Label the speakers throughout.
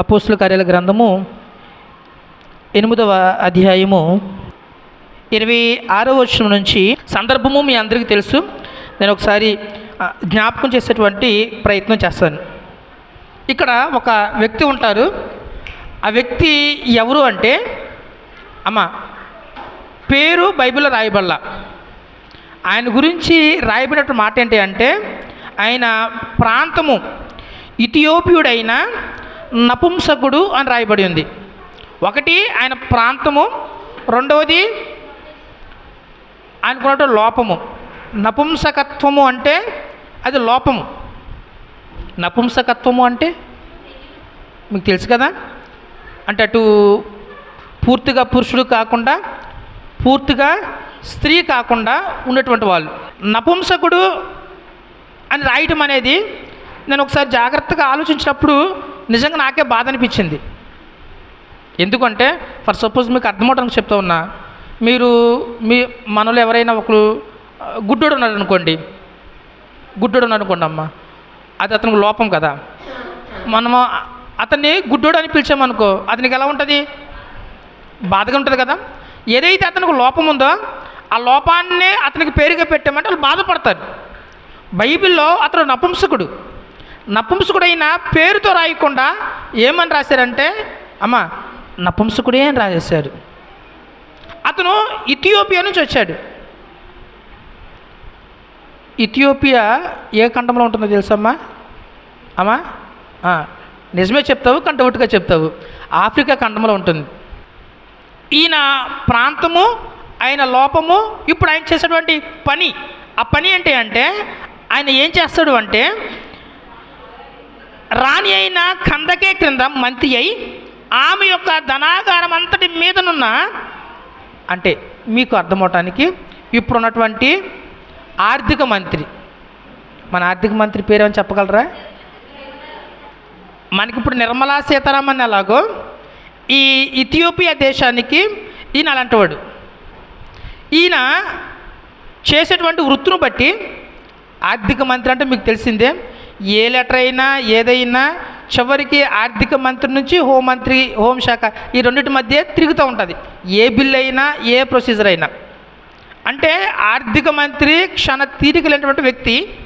Speaker 1: అపోస్తుల కార్యాల గ్రంథము ఎనిమిదవ అధ్యాయము ఇరవై ఆరో వచనం నుంచి సందర్భము మీ అందరికీ తెలుసు. నేను ఒకసారి జ్ఞాపకం చేసేటువంటి ప్రయత్నం చేస్తాను. ఇక్కడ ఒక వ్యక్తి ఉంటారు. ఆ వ్యక్తి ఎవరు అంటే అమ్మ పేరు బైబిల్లో రాయబడలా. ఆయన గురించి రాయబడినట్టు మాట ఏంటి అంటే ఆయన ప్రాంతము ఇథియోపియుడైన నపుంసకుడు అని రాయబడి ఉంది. ఒకటి ఆయన ప్రాంతము రెండవది ఆయనకున్నట్టు లోపము. నపుంసకత్వము అంటే అది లోపము. నపుంసకత్వము అంటే మీకు తెలుసు కదా? అంటే అటు పూర్తిగా పురుషుడు కాకుండా పూర్తిగా స్త్రీ కాకుండా ఉన్నటువంటి వాళ్ళు. నపుంసకుడు అని రాయటం అనేది నేను ఒకసారి జాగ్రత్తగా ఆలోచించినప్పుడు నిజంగా నాకే బాధ అనిపించింది. ఎందుకంటే ఫర్ సపోజ్ మీకు అర్థమవడానికి చెప్తా ఉన్నా మీరు మీ మనలో ఎవరైనా ఒకరు గుడ్డోడు ఉన్నాడు అనుకోండి గుడ్డోడు ఉన్నాడు అనుకోండి అమ్మ. అది అతనికి లోపం కదా. మనము అతన్ని గుడ్డోడు అని పిలిచామనుకో అతనికి ఎలా ఉంటుంది? బాధగా ఉంటుంది కదా. ఏదైతే అతనికి లోపం ఉందో ఆ లోపాన్నే అతనికి పేరుగా పెట్టామంటే వాళ్ళు బాధపడతారు. బైబిల్లో అతను నపుంసకుడు. నపుంసకుడైన పేరుతో రాయకుండా ఏమని రాశారంటే అమ్మ నపుంసకుడే అని రాసేశారు అతను ఇథియోపియా నుంచి వచ్చాడు. ఇథియోపియా ఏ ఖండంలో ఉంటుందో తెలుసమ్మా? అమ్మా నిజమే చెప్తావు కంటవుట్టుగా చెప్తావు. ఆఫ్రికా ఖండంలో ఉంటుంది. ఈయన ప్రాంతము ఆయన లోపము ఇప్పుడు ఆయన చేసేటువంటి పని. ఆ పని ఏంటి అంటే ఆయన ఏం చేస్తాడు అంటే రాణి అయిన కందకే క్రింద మంత్రి అయి ఆమె యొక్క ధనాగారం అంతటి మీదనున్న అంటే మీకు అర్థమవటానికి ఇప్పుడు ఉన్నటువంటి ఆర్థిక మంత్రి. మన ఆర్థిక మంత్రి పేరేమని చెప్పగలరా? మనకి ఇప్పుడు నిర్మలా సీతారామన్ ఎలాగో ఈ ఇథియోపియా దేశానికి ఈయన అలాంటివాడు. ఈయన చేసేటువంటి వృత్తిని బట్టి ఆర్థిక మంత్రి అంటే మీకు తెలిసిందే ఏ లెటర్ అయినా ఏదైనా చివరికి ఆర్థిక మంత్రి నుంచి హోంమంత్రి హోంశాఖ ఈ రెండింటి మధ్య తిరుగుతూ ఉంటుంది. ఏ బిల్ అయినా ఏ ప్రొసీజర్ అయినా. అంటే ఆర్థిక మంత్రి క్షణ తీరిక లేనటువంటి వ్యక్తి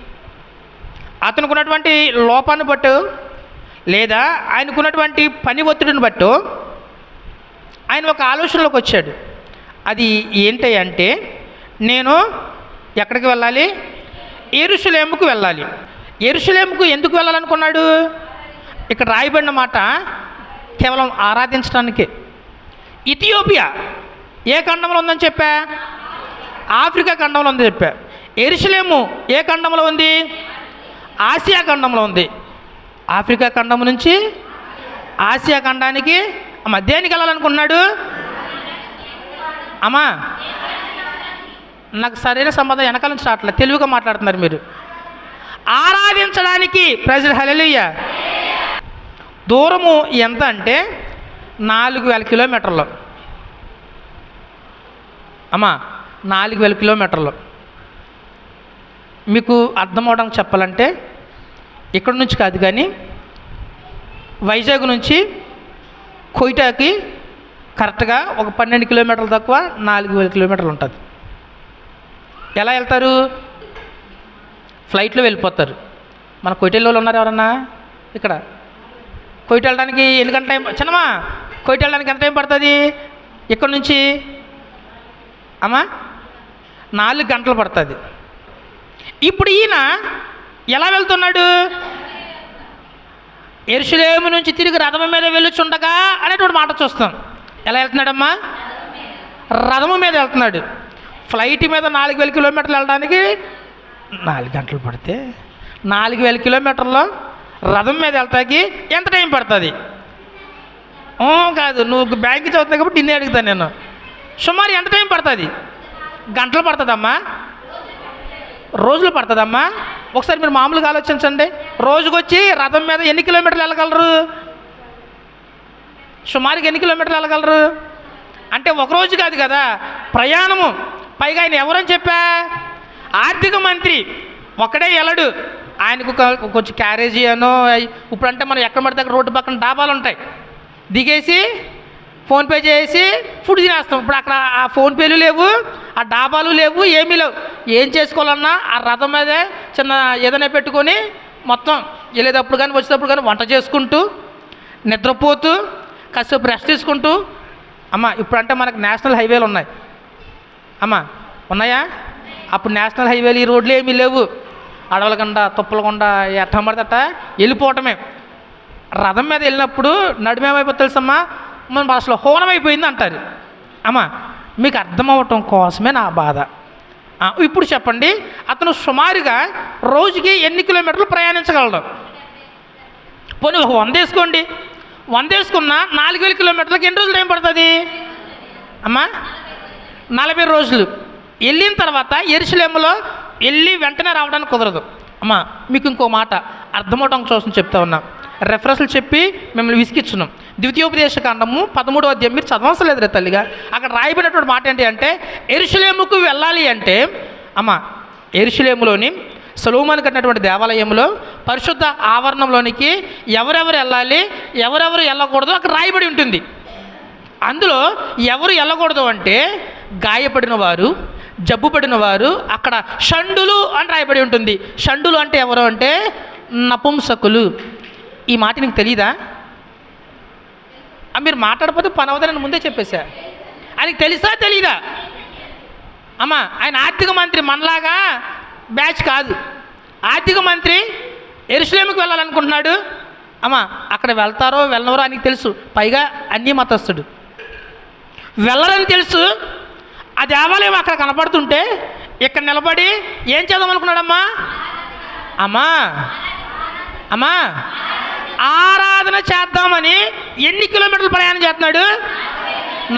Speaker 1: అతనికి ఉన్నటువంటి లోపాన్ని బట్టు లేదా ఆయనకున్నటువంటి పని ఒత్తిడిని బట్టు ఆయన ఒక ఆలోచనలోకి వచ్చాడు. అది ఏంటి అంటే నేను ఎక్కడికి వెళ్ళాలి? ఏరుషులేముకు వెళ్ళాలి. ఎరుషులేముకు ఎందుకు వెళ్ళాలనుకున్నాడు? ఇక్కడ రాయబడిన మాట కేవలం ఆరాధించడానికి ఇథియోపియా ఏ ఖండంలో ఉందని చెప్పా? ఆఫ్రికా ఖండంలో ఉందని చెప్పా. ఎరుసలేము ఏ ఖండంలో ఉంది? ఆసియా ఖండంలో ఉంది. ఆఫ్రికా ఖండం నుంచి ఆసియా ఖండానికి అమ్మ దేనికి వెళ్ళాలనుకున్నాడు? అమ్మా నాకు సరైన సంబంధం వెనకాల నుంచి రావట్లేదు. తెలుగుగా మాట్లాడుతున్నారు మీరు. ఆరాధించడానికి ప్రజలు హలెలుయ్య దూరము ఎంత అంటే నాలుగు వేల కిలోమీటర్లు. అమ్మా నాలుగు వేల కిలోమీటర్లు. మీకు అర్థం అవడానికి చెప్పాలంటే ఇక్కడ నుంచి కాదు కానీ వైజాగ్ నుంచి కొయిటాకి కరెక్ట్గా ఒక పన్నెండు కిలోమీటర్లు తక్కువ నాలుగు వేల కిలోమీటర్లు ఉంటుంది. ఎలా వెళ్తారు? ఫ్లైట్లో వెళ్ళిపోతారు. మన కొయిటెల్లో ఉన్నారు ఎవరన్నా? ఇక్కడ. కొయిట వెళ్ళడానికి ఎన్ని గంటల టైం చిన్నమా కొయిట వెళ్ళడానికి ఎంత టైం పడుతుంది? ఇక్కడ నుంచి? అమ్మా నాలుగు గంటలు పడుతుంది. ఇప్పుడు ఈయన ఎలా వెళ్తున్నాడు? ఎరుసలేము నుంచి తిరిగి రథము మీద వెళ్ళుచుండగా అనేటువంటి మాట చూస్తాం. ఎలా వెళ్తున్నాడమ్మా? రథము మీద వెళ్తున్నాడు. ఫ్లైట్ మీద నాలుగు వేల కిలోమీటర్లు వెళ్ళడానికి నాలుగు గంటలు పడితే నాలుగు వేల కిలోమీటర్లు రథం మీద వెళ్తాకి ఎంత టైం పడుతుంది? కాదు నువ్వు బ్యాంక్ చదువుతున్నావు కాబట్టి నిన్నే అడుగుతాను నేను. సుమారు ఎంత టైం పడుతుంది? గంటలు పడుతుందమ్మా? రోజులు పడుతుందమ్మా? ఒకసారి మీరు మామూలుగా ఆలోచించండి. రోజుకొచ్చి రథం మీద ఎన్ని కిలోమీటర్లు వెళ్ళగలరు? సుమారుగా ఎన్ని కిలోమీటర్లు వెళ్ళగలరు? అంటే ఒక రోజు కాదు కదా ప్రయాణము. పైగా ఆయన ఎవరని చెప్పా? ఆర్థిక మంత్రి. ఒక్కడే వెళ్ళడు ఆయనకు కొంచెం క్యారేజీ అనో ఇప్పుడంటే మనం ఎక్కడ పడితే అక్కడ రోడ్డు పక్కన డాబాలు ఉంటాయి. దిగేసి ఫోన్పే చేసి ఫుడ్ తినేస్తాం. ఇప్పుడు అక్కడ ఆ ఫోన్పేలు లేవు ఆ డాబాలు లేవు ఏమీ లేవు. ఏం చేసుకోవాలన్నా ఆ రథం మీదే చిన్న ఏదైనా పెట్టుకొని మొత్తం వెళ్ళేటప్పుడు కానీ వచ్చేటప్పుడు కానీ వంట చేసుకుంటూ నిద్రపోతూ కాసేపు రెస్ట్ తీసుకుంటూ అమ్మ ఇప్పుడంటే మనకు నేషనల్ హైవేలు ఉన్నాయి. అమ్మ ఉన్నాయా? అప్పుడు నేషనల్ హైవేలు ఈ రోడ్లు ఏమీ లేవు. అడవులకుండా తుప్పలకుండా ఎట్టం పడతట వెళ్ళిపోవటమే. రథం మీద వెళ్ళినప్పుడు నడుమేమైపోతుంది తెలుసమ్మా? మన భాషలో హోనమైపోయింది అంటారు. అమ్మా మీకు అర్థమవటం కోసమే నా బాధ. ఇప్పుడు చెప్పండి. అతను సుమారుగా రోజుకి ఎన్ని కిలోమీటర్లు ప్రయాణించగలడు? పోనీ ఒక వంద వేసుకోండి. వంద వేసుకున్న నాలుగు వేల కిలోమీటర్లకు ఎన్ని రోజులు టైం పడుతుంది? అమ్మా నలభై రోజులు. వెళ్ళిన తర్వాత ఎరుసలేములో వెళ్ళి వెంటనే రావడానికి కుదరదు. అమ్మా మీకు ఇంకో మాట అర్థమవటం కోసం చెప్తా ఉన్నా. రెఫరెన్స్లు చెప్పి మిమ్మల్ని విసిగిస్తున్నాం ద్వితీయోపదేశ కాండము పదమూడో అధ్యాయం మీరు చదవవలసిన లేదు రే తల్లిగా. అక్కడ రాయబడినటువంటి మాట ఏంటి అంటే ఎరుసలేముకు వెళ్ళాలి అంటే అమ్మ ఎరుసలేములోని సొలోమాన్ కట్టినటువంటి దేవాలయంలో పరిశుద్ధ ఆవరణంలోనికి ఎవరెవరు వెళ్ళాలి ఎవరెవరు వెళ్ళకూడదు అక్కడ రాయబడి ఉంటుంది. అందులో ఎవరు వెళ్ళకూడదు అంటే గాయపడిన వారు జబ్బుపడిన వారు అక్కడ షండులు అని రాయబడి ఉంటుంది. షండులు అంటే ఎవరు అంటే? నపుంసకులు. ఈ మాట నీకు తెలీదా? మీరు మాట్లాడకపోతే పని అవదని ముందే చెప్పేశా. ఆయనకి తెలుసా తెలీదా? అమ్మ ఆయన ఆర్థిక మంత్రి మనలాగా బ్యాచ్ కాదు. ఆర్థిక మంత్రి ఎరుసలేముకి వెళ్ళాలనుకుంటున్నాడు. అమ్మ అక్కడ వెళ్తారో వెళ్ళవరో ఆయనకి తెలుసు. పైగా అన్నీ మతస్థుడు వెళ్ళరని తెలుసు. ఆ దేవాలయం అక్కడ కనపడుతుంటే ఇక్కడ నిలబడి ఏం చేద్దామనుకున్నాడమ్మా? అమ్మా అమ్మా ఆరాధన చేద్దామని ఎన్ని కిలోమీటర్లు ప్రయాణం చేస్తున్నాడు?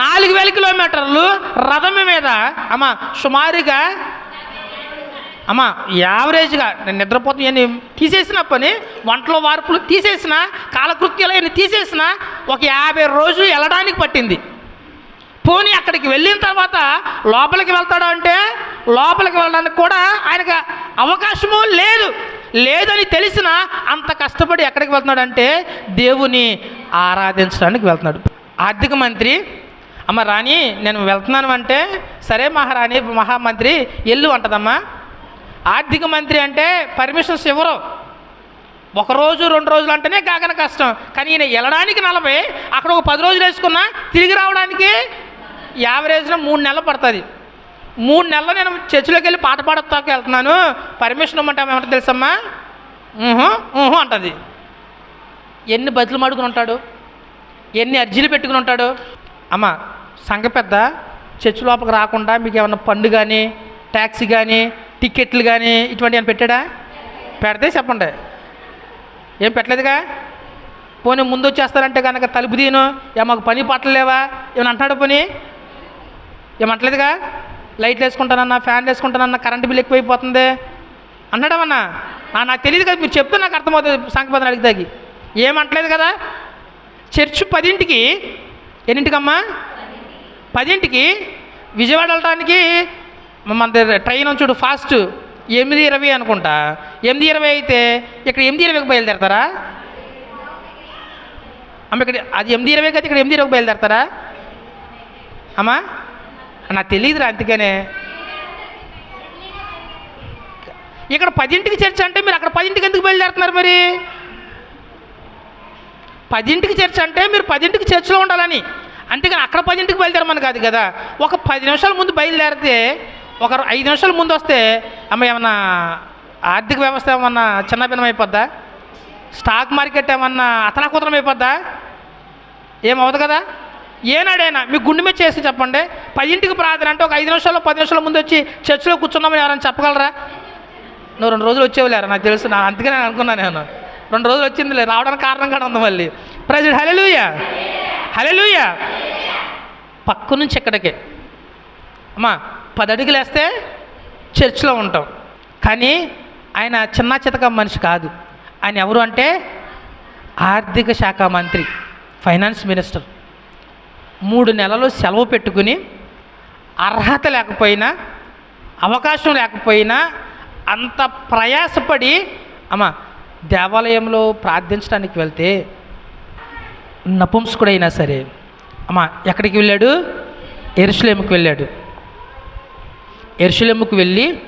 Speaker 1: నాలుగు వేల కిలోమీటర్లు రథం మీద. అమ్మా సుమారుగా అమ్మా యావరేజ్గా నేను నిద్రపోతున్నా ఇవన్నీ తీసేసిన పని వంటలో వార్పులు తీసేసిన కాలకృత్యాలు ఇవన్నీ తీసేసిన ఒక యాభై రోజులు వెళ్ళడానికి పట్టింది. పోనీ అక్కడికి వెళ్ళిన తర్వాత లోపలికి వెళ్తాడు అంటే లోపలికి వెళ్ళడానికి కూడా ఆయనకు అవకాశము లేదు. లేదని తెలిసిన అంత కష్టపడి ఎక్కడికి వెళ్తున్నాడు అంటే దేవుని ఆరాధించడానికి వెళ్తున్నాడు. ఆర్థిక మంత్రి అమ్మ రాణి నేను వెళ్తున్నాను అంటే సరే మహారాణి మహామంత్రి ఎల్లు అంటదమ్మా. ఆర్థిక మంత్రి అంటే పర్మిషన్స్ ఇవ్వరు. ఒక రోజు రెండు రోజులు అంటేనే కాకన కష్టం. కానీ ఈయన వెళ్ళడానికి నలభై అక్కడ ఒక పది రోజులు వేసుకున్నా తిరిగి రావడానికి యావరేజ్లో మూడు నెలలు పడుతుంది. మూడు నెలలు నేను చర్చిలోకి వెళ్ళి పాట పాడతాకు వెళ్తున్నాను. పర్మిషన్ ఇవ్వమంటే ఆమె తెలుసమ్మా? ఊహు అంటుంది. ఎన్ని బతులు మడుకుని ఉంటాడు? ఎన్ని అర్జీలు పెట్టుకుని ఉంటాడు? అమ్మ సంఘ పెద్ద చర్చి లోపలికి రాకుండా మీకు ఏమన్నా పండు కానీ ట్యాక్సీ కానీ టికెట్లు కానీ ఇటువంటి ఏమైనా పెట్టాడా? పెడితే చెప్పండి. ఏం పెట్టలేదుగా? పోనీ ముందు వచ్చేస్తారంటే కనుక తలుపు దీను ఏ మాకు పని పట్టలేవా ఏమైనా అంటాడు పోనీ? ఏమంటలేదుగా? లైట్లు వేసుకుంటానన్నా ఫ్యాన్లు వేసుకుంటానన్నా కరెంటు బిల్ ఎక్కువైపోతుంది. అన్నాడమన్నా నాకు తెలియదు కదా మీరు చెప్తే నాకు అర్థమవుతుంది సంఖ్యపదం అడిగిదాకి ఏమంటలేదు కదా? చర్చ్ పదింటికి ఎన్నింటికమ్మా? పదింటికి విజయవాడ వెళ్ళడానికి మన దగ్గర ట్రైన్ ఉంది చూడు ఫాస్ట్. ఎనిమిది ఇరవై అనుకుంటా. ఎనిమిది ఇరవై అయితే ఇక్కడ ఎనిమిది ఇరవైకి బయలుదేరతారా? అమ్మ ఇక్కడ అది ఎనిమిది ఇరవై అయితే ఇక్కడ ఎనిమిది ఇరవైకి బయలుదేరతారా? అమ్మా? నాకు తెలియదురా అందుకనే. ఇక్కడ పదింటికి చర్చ అంటే మీరు అక్కడ పదింటికి ఎందుకు బయలుదేరుతున్నారు మరి? పదింటికి చర్చ అంటే మీరు పదింటికి చర్చిలో ఉండాలని. అంతేగాని అక్కడ పదింటికి బయలుదేరమని కాదు కదా. ఒక పది నిమిషాల ముందు బయలుదేరితే ఒక ఐదు నిమిషాల ముందు వస్తే అమ్మ ఏమన్నా ఆర్థిక వ్యవస్థ ఏమన్నా చిన్నభిన్నం అయిపోద్దా? స్టాక్ మార్కెట్ ఏమన్నా అతలాకుతలం అయిపోద్దా? ఏమవుతుంది కదా? ఏనాడైనా మీ గుండె మీద చేసి చెప్పండి. పదింటికి ప్రార్థన అంటే ఒక ఐదు నిమిషాలు పది నిమిషాల ముందు వచ్చి చర్చిలో కూర్చున్నామని ఎవరైనా చెప్పగలరా? నువ్వు రెండు రోజులు వచ్చేవాళ్ళారా నాకు తెలుసు. నా అందుకే నేను అనుకున్నాను నేను. రెండు రోజులు వచ్చింది లేదు రావడానికి కారణం కూడా ఉంది మళ్ళీ. ప్రజెంట్ హలెలుయ హలెలుయ పక్క నుంచి ఇక్కడికి. అమ్మా పది అడుగులు వేస్తే చర్చిలో ఉంటాం. కానీ ఆయన చిన్న చితక మనిషి కాదు. ఆయన ఎవరు అంటే ఆర్థిక శాఖ మంత్రి ఫైనాన్స్ మినిస్టర్. మూడు నెలలు సెలవు పెట్టుకుని అర్హత లేకపోయినా అవకాశం లేకపోయినా అంత ప్రయాసపడి అమ్మ దేవాలయంలో ప్రార్థించడానికి వెళ్తే నపుంసకుడైనా సరే అమ్మ ఎక్కడికి వెళ్ళాడు? ఎరుసలేముకు వెళ్ళాడు. ఎరుసలేముకు వెళ్ళి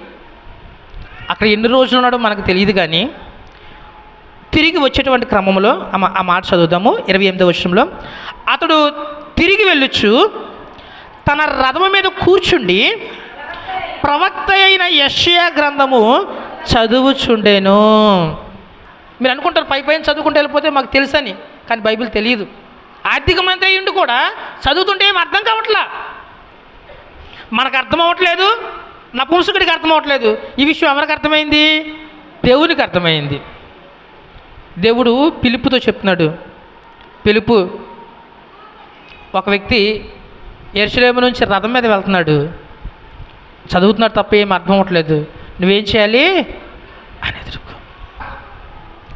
Speaker 1: అక్కడ ఎన్ని రోజులు ఉన్నాడో మనకు తెలియదు కానీ తిరిగి వచ్చేటువంటి క్రమంలో ఆ మాట చదువుదాము. ఇరవై ఎనిమిదో వర్షంలో అతడు తిరిగి వెళ్ళొచ్చు. తన రథము మీద కూర్చుండి ప్రవక్త అయిన యష్యా గ్రంథము చదువుచుండేను. మీరు అనుకుంటారు పై పైన చదువుకుంటూ వెళ్ళిపోతే మాకు తెలుసని కానీ బైబిల్ తెలియదు. ఆర్థిక మంత్రి అయ్యుండి కూడా చదువుతుంటే ఏం అర్థం కావట్లా? మనకు అర్థం అవ్వట్లేదు నపుంసకుడికి అర్థం అవ్వట్లేదు. ఈ విషయం ఎవరికి అర్థమైంది? దేవునికి అర్థమైంది. దేవుడు పిలుపుతో చెప్తున్నాడు. పిలుపు ఒక వ్యక్తి ఎరుసలేము నుంచి రథం మీద వెళ్తున్నాడు. చదువుతున్నాడు తప్ప ఏం అర్థం అవ్వట్లేదు. నువ్వేం చేయాలి? అని ఎదుర్కో.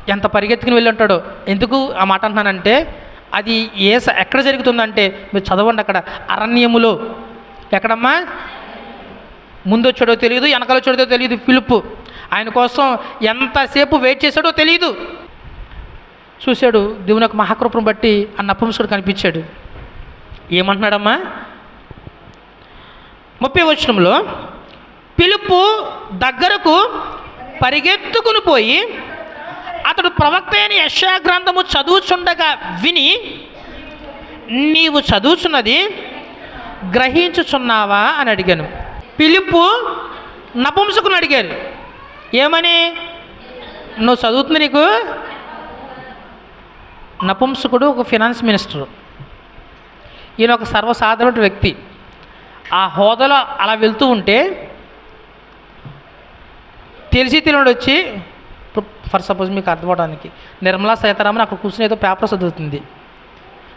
Speaker 1: ఎంత పరిగెత్తుకుని వెళ్ళి ఉంటాడో. ఎందుకు ఆ మాట అంటున్నానంటే అది ఏ స- ఎక్కడ జరుగుతుందంటే మీరు చదవండి అక్కడ. అరణ్యములో. ఎక్కడమ్మా? ముందు వచ్చాడో తెలియదు వెనకాల వచ్చాడో తెలియదు పిలుపు. ఆయన కోసం ఎంతసేపు వెయిట్ చేశాడో తెలియదు. చూశాడు దేవుని యొక్క మహాకృపను బట్టి ఆ నపుంసుడు కనిపించాడు. ఏమంటున్నాడమ్మా? ముప్పై వచనంలో పిలుపు దగ్గరకు పరిగెత్తుకుని పోయి అతడు ప్రవక్త అయిన యశా గ్రంథము చదువుచుండగా విని నీవు చదువుచున్నది గ్రహించుచున్నావా? అని అడిగాను. పిలుపు నపుంసుకుని అడిగారు. ఏమని? నువ్వు చదువుతుంది నీకు? నపుంసకుడు ఒక ఫినాన్స్ మినిస్టర్. ఈయన ఒక సర్వసాధారణ వ్యక్తి. ఆ హోదాలో అలా వెళ్తూ ఉంటే తెలిసి తెలియడు వచ్చి ఫర్ సపోజ్ మీకు అర్థమవడానికి నిర్మలా సీతారామన్ అక్కడ కూర్చుని ఏదో పేపర్ చదువుతుంది.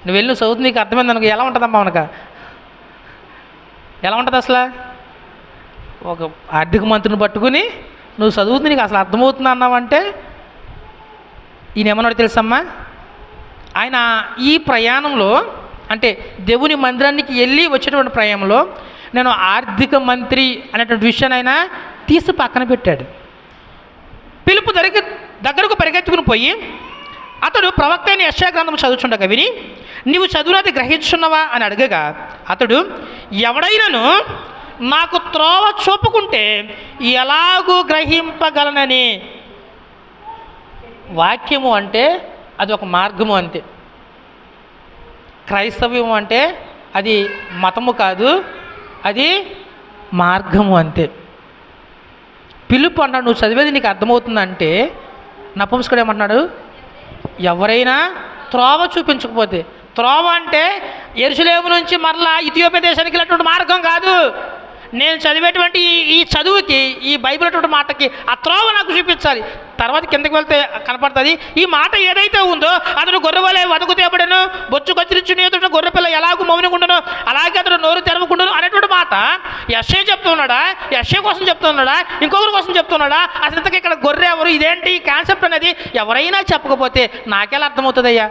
Speaker 1: నువ్వు వెళ్ళి చదువుతుంది నీకు అర్థమైంది అనుకో ఎలా ఉంటుందమ్మా మనక? ఎలా ఉంటుంది అసలు? ఒక ఆర్థిక మంత్రిని పట్టుకుని నువ్వు చదువుతుంది నీకు అసలు అర్థమవుతుంది అన్నావంటే ఈయన ఏమన్నాడు తెలుసమ్మా? ఆయన ఈ ప్రయాణంలో అంటే దేవుని మందిరానికి వెళ్ళి వచ్చేటువంటి ప్రయాణంలో నేను ఆర్థిక మంత్రి అనేటువంటి విషయాన్ని ఆయన తీసి పక్కన పెట్టాడు. పిలుపు దగ్గర దగ్గరకు పరిగెత్తుకుని పోయి అతడు ప్రవక్త అయిన యశాగ్రంథం చదువుచుండగా విని నీవు చదువునది గ్రహించున్నావా అని అడగగా అతడు ఎవడైనాను నాకు త్రోవ చూపుకుంటే ఎలాగూ గ్రహింపగలనని? వాక్యము అంటే అది ఒక మార్గము అంతే. క్రైస్తవ్యం అంటే అది మతము కాదు అది మార్గము అంతే. పిలుపు అన్నాడు నువ్వు చదివేది నీకు అర్థమవుతుందంటే నపుంసకుడు ఏమంటున్నాడు ఎవరైనా త్రోవ చూపించకపోతే త్రోవ అంటే ఎరుసలేము నుంచి మరలా ఇథియోపియా దేశానికి వెళ్ళినటువంటి మార్గం కాదు. నేను చదివేటువంటి ఈ- చదువుకి ఈ బైబిల్ అటువంటి మాటకి ఆ త్రోవ నాకు చూపించాలి. తర్వాత కిందకి వెళ్తే కనపడుతుంది ఈ మాట ఏదైతే ఉందో అతను గొర్రెవలే వదకు బొచ్చు కత్తిరించి నేతుడు గొర్రె పిల్ల ఎలాగూ మౌనంగా అలాగే అతడు నోరు తెరవకుండాను అనేటువంటి మాట యశ్ఏ చెప్తున్నాడా? యశ్ఏ కోసం చెప్తున్నాడా? ఇంకొకరి కోసం చెప్తున్నాడా? అసలు ఇంతకు ఇక్కడ గొర్రె ఎవరు? ఇదేంటి? ఈ కాన్సెప్ట్ అనేది ఎవరైనా చెప్పకపోతే నాకెలా అర్థమవుతుందయ్యా?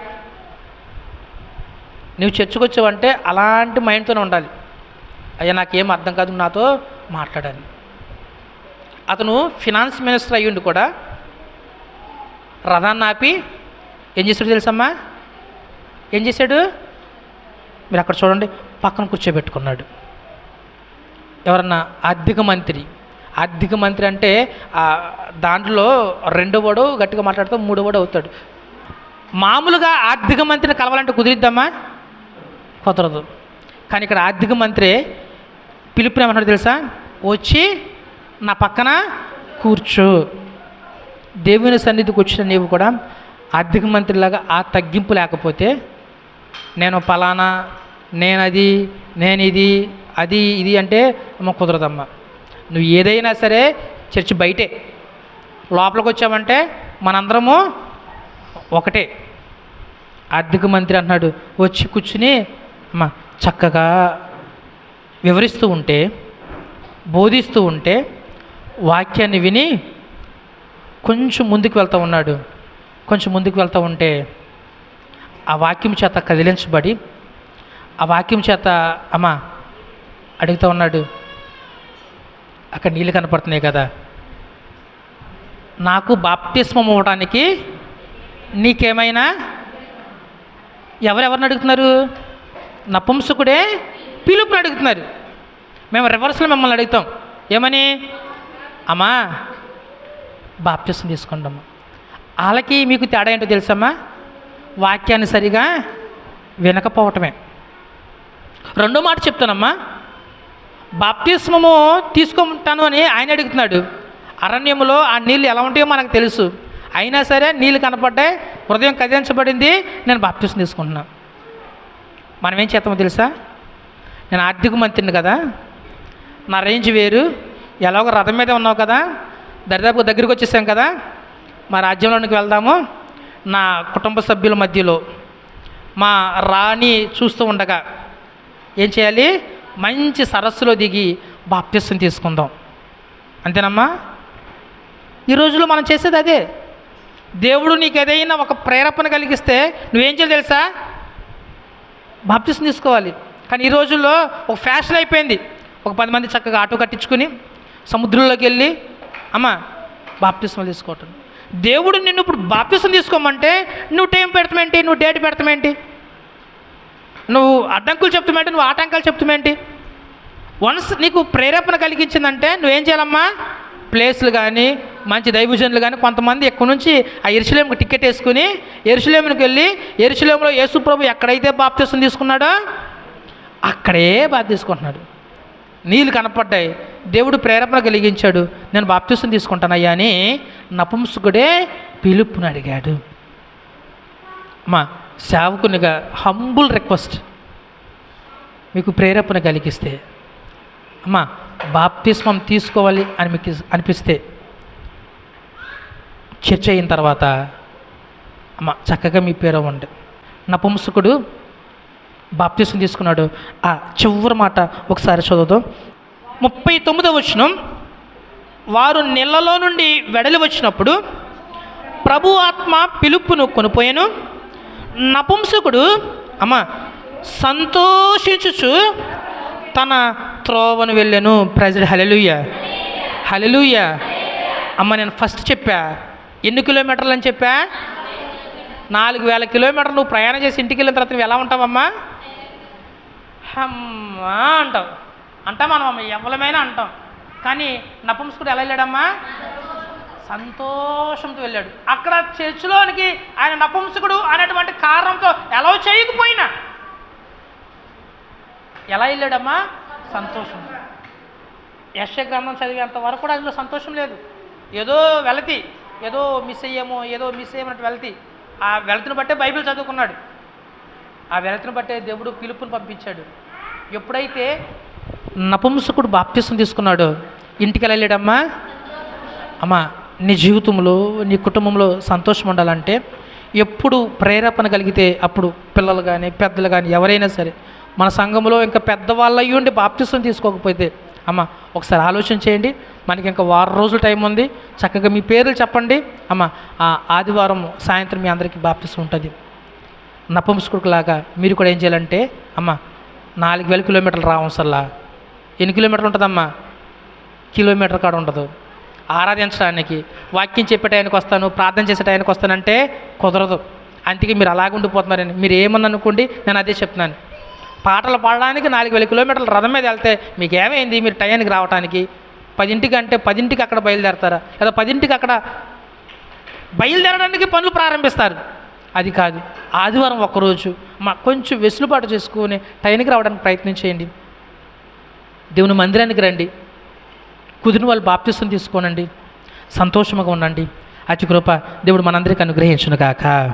Speaker 1: నువ్వు చర్చకొచ్చావంటే అలాంటి మైండ్తోనే ఉండాలి. అయ్యా నాకేం అర్థం కాదు నాతో మాట్లాడాలి. అతను ఫినాన్స్ మినిస్టర్ అయ్యుండి కూడా. రథాన్ని ఆపి ఏం చేస్తాడు తెలుసమ్మా? ఏం చేశాడు? మీరు అక్కడ చూడండి పక్కన కూర్చోబెట్టుకున్నాడు. ఎవరన్నా ఆర్థిక మంత్రి ఆర్థిక మంత్రి అంటే దాంట్లో రెండో వాడు గట్టిగా మాట్లాడితే మూడో వాడు అవుతాడు. మామూలుగా ఆర్థిక మంత్రిని కలవాలంటే కుదిరిద్దామా కుదరదు. కానీ ఇక్కడ ఆర్థిక మంత్రి పిలుపుని ఏమన్నాడు తెలుసా? వచ్చి నా పక్కన కూర్చో. దేవుని సన్నిధికి వచ్చిన నీవు కూడా ఆర్థిక మంత్రిలాగా ఆ తగ్గింపు లేకపోతే నేను పలానా నేను అది నేను ఇది అది ఇది అంటే అమ్మ కుదరదమ్మా. నువ్వు ఏదైనా సరే చర్చి బయటే. లోపలికి వచ్చామంటే మనందరము ఒకటే. ఆర్థిక మంత్రి అన్నాడు వచ్చి కూర్చుని అమ్మ చక్కగా వివరిస్తూ ఉంటే బోధిస్తూ ఉంటే వాక్యాన్ని విని కొంచెం ముందుకు వెళ్తూ ఉన్నాడు. కొంచెం ముందుకు వెళ్తూ ఉంటే ఆ వాక్యం చేత కదిలించబడి ఆ వాక్యం చేత అమ్మ అడుగుతూ ఉన్నాడు అక్కడ నీళ్ళు కనపడుతున్నాయి కదా. నాకు బాప్తిస్మం ఇవ్వడానికి నీకేమైనా ఎవరెవరిని అడుగుతున్నారు? నపుంసకుడే పిలుపుని అడుగుతున్నారు. మేము రివర్స్లో మిమ్మల్ని అడుగుతాం. ఏమని? అమ్మా బాప్తిసం అమ్మా వాళ్ళకి మీకు తేడా ఏంటో తెలుసమ్మా? వాక్యాన్ని సరిగా వినకపోవటమే. రెండో మాట చెప్తానమ్మా. బాప్తిస్మము తీసుకుంటాను అని ఆయన అడుగుతున్నాడు. అరణ్యములో ఆ నీళ్ళు ఎలా ఉంటాయో మనకు తెలుసు. అయినా సరే నీళ్ళు కనపడ్డాయి హృదయం కదిలించబడింది నేను బాప్తిస్మం తీసుకుంటున్నాను మనం ఏం చేస్తామో తెలుసా? నేను ఆర్థిక మంత్రిని కదా. నా రేంజ్ వేరు. ఎలాగో రథం మీద ఉన్నావు కదా. దరిదాపు దగ్గరికి వచ్చేసాం కదా. మా రాజ్యంలోనికి వెళ్దాము. నా కుటుంబ సభ్యుల మధ్యలో మా రాణి చూస్తూ ఉండగా ఏం చేయాలి? మంచి సరస్సులో దిగి బాప్తిస్తం తీసుకుందాం. అంతేనమ్మా? ఈ రోజుల్లో మనం చేసేది అదే. దేవుడు నీకు ఏదైనా ఒక ప్రేరేపణ కలిగిస్తే నువ్వేం చేయాలి తెలుసా? బాప్తిస్తం తీసుకోవాలి. కానీ ఈ రోజుల్లో ఒక ఫ్యాషన్ అయిపోయింది. ఒక పది మంది చక్కగా ఆటో కట్టించుకుని సముద్రంలోకి వెళ్ళి అమ్మ బాప్తిస్మలు తీసుకోవటం. దేవుడు నిన్ను ఇప్పుడు బాప్తిసం తీసుకోమంటే నువ్వు టైం పెడతామేంటి? నువ్వు డేట్ పెడతామేంటి? నువ్వు అడ్డంకులు చెప్తామేంటి? నువ్వు ఆటంకాలు చెప్తామేంటి? వన్స్ నీకు ప్రేరేపణ కలిగించిందంటే నువ్వేం చేయాలమ్మా? ప్లేస్లు కానీ మంచి దైవజనులు కానీ కొంతమంది ఎక్కడి నుంచి ఆ ఎరుసలేముకి టికెట్ వేసుకుని ఎరుసలేమునికి వెళ్ళి ఎరుసలేములో యేసుప్రభు ఎక్కడైతే బాప్తిసం తీసుకున్నాడో అక్కడే బాప్ తీసుకుంటున్నాడు నీళ్ళు కనపడ్డాయి. దేవుడు ప్రేరేపణ కలిగించాడు. నేను బాప్తిసం తీసుకుంటానయ్యా అని నపుంసకుడే పిలుపుని అడిగాడు. అమ్మా సేవకునిగా హంబుల్ రిక్వెస్ట్ మీకు ప్రేరేపణ కలిగిస్తే. అమ్మా బాప్తిస్మం తీసుకోవాలి అని మీకు అనిపిస్తే. చర్చ అయిన తర్వాత అమ్మ చక్కగా మీ పేరు ఉండి నపుంసకుడు బాప్తిస్మం తీసుకున్నాడు. ఆ చివరి మాట ఒకసారి చదువుదాం. ముప్పై తొమ్మిదో వచనం. వారు నీళ్ళలో నుండి వెడలి వచ్చినప్పుడు ప్రభు ఆత్మ పిలుపును కొనిపోయాను. నపుంసకుడు అమ్మ సంతోషించుచు తన త్రోవను వెళ్ళాను. ప్రజలు హలెలుయ్య హలెలుయ్య అమ్మ నేను ఫస్ట్ చెప్పా. ఎన్ని కిలోమీటర్లు అని చెప్పా? నాలుగు వేల కిలోమీటర్లు. నువ్వు ప్రయాణం చేసి ఇంటికి వెళ్ళిన తర్వాత నువ్వు ఎలా ఉంటావమ్మా అమ్మా? అంటావు. అంటాం మనం అమ్మ ఎవలమైనా అంటాం. కానీ నపంసుకుడు ఎలా వెళ్ళాడమ్మా? సంతోషంతో వెళ్ళాడు. అక్కడ చర్చిలోనికి ఆయన నపుంసకుడు అనేటువంటి కారణంతో ఎలా చేయకపోయినా ఎలా వెళ్ళాడమ్మా? సంతోషం. యశ గ్రంథం చదివేంత వరకు కూడా అందులో సంతోషం లేదు. ఏదో వెళతి ఏదో మిస్ అయ్యేమో ఏదో మిస్ అయ్యేమన్నట్టు వెళతి ఆ వెళతిని బట్టే బైబిల్ చదువుకున్నాడు. ఆ వెళతిని బట్టే దేవుడు పిలుపుని పంపించాడు. ఎప్పుడైతే నపుంసకుడు బాప్తిసం తీసుకున్నాడు. ఇంటికి వెళ్ళాడమ్మా? అమ్మా నీ జీవితంలో నీ కుటుంబంలో సంతోషం ఉండాలంటే ఎప్పుడు ప్రేరేపణ కలిగితే అప్పుడు పిల్లలు కానీ పెద్దలు కానీ ఎవరైనా సరే మన సంఘంలో ఇంకా పెద్దవాళ్ళు అయ్యి ఉండి బాప్తిసం తీసుకోకపోతే అమ్మ ఒకసారి ఆలోచన చేయండి. మనకి ఇంకా వారం రోజులు టైం ఉంది. చక్కగా మీ పేర్లు చెప్పండి. అమ్మ ఆ ఆదివారం సాయంత్రం మీ అందరికీ బాప్తిసం ఉంటుంది. నపుంసకుడిలాగా మీరు కూడా ఏం చేయాలంటే అమ్మ నాలుగు వేల కిలోమీటర్లు రావసల్లా ఎన్ని కిలోమీటర్లు ఉంటుందమ్మా? కిలోమీటర్ కాడ ఉండదు. ఆరాధించడానికి వాక్యం చెప్పే టైంకి వస్తాను ప్రార్థన చేసే టైంకి వస్తానంటే కుదరదు. అందుకే మీరు అలాగే ఉండిపోతున్నారని. మీరు ఏమని అనుకోండి నేను అదే చెప్తున్నాను. పాటలు పాడడానికి నాలుగు వేల కిలోమీటర్ల రథం మీద వెళ్తే మీకు ఏమైంది? మీరు టైంకి రావడానికి పదింటికి అంటే పదింటికి అక్కడ బయలుదేరతారా? లేదా పదింటికి అక్కడ బయలుదేరడానికి పనులు ప్రారంభిస్తారు? అది కాదు. ఆదివారం ఒక్కరోజు మా కొంచెం వెసులుబాటు చేసుకుని టైంకి రావడానికి ప్రయత్నం చేయండి. దేవుని మందిరానికి రండి. కుదిరిన వాళ్ళు బాప్తిసం తీసుకోనండి. సంతోషంగా ఉండండి. అతి కృప దేవుడు మనందరికీ అనుగ్రహించును కాక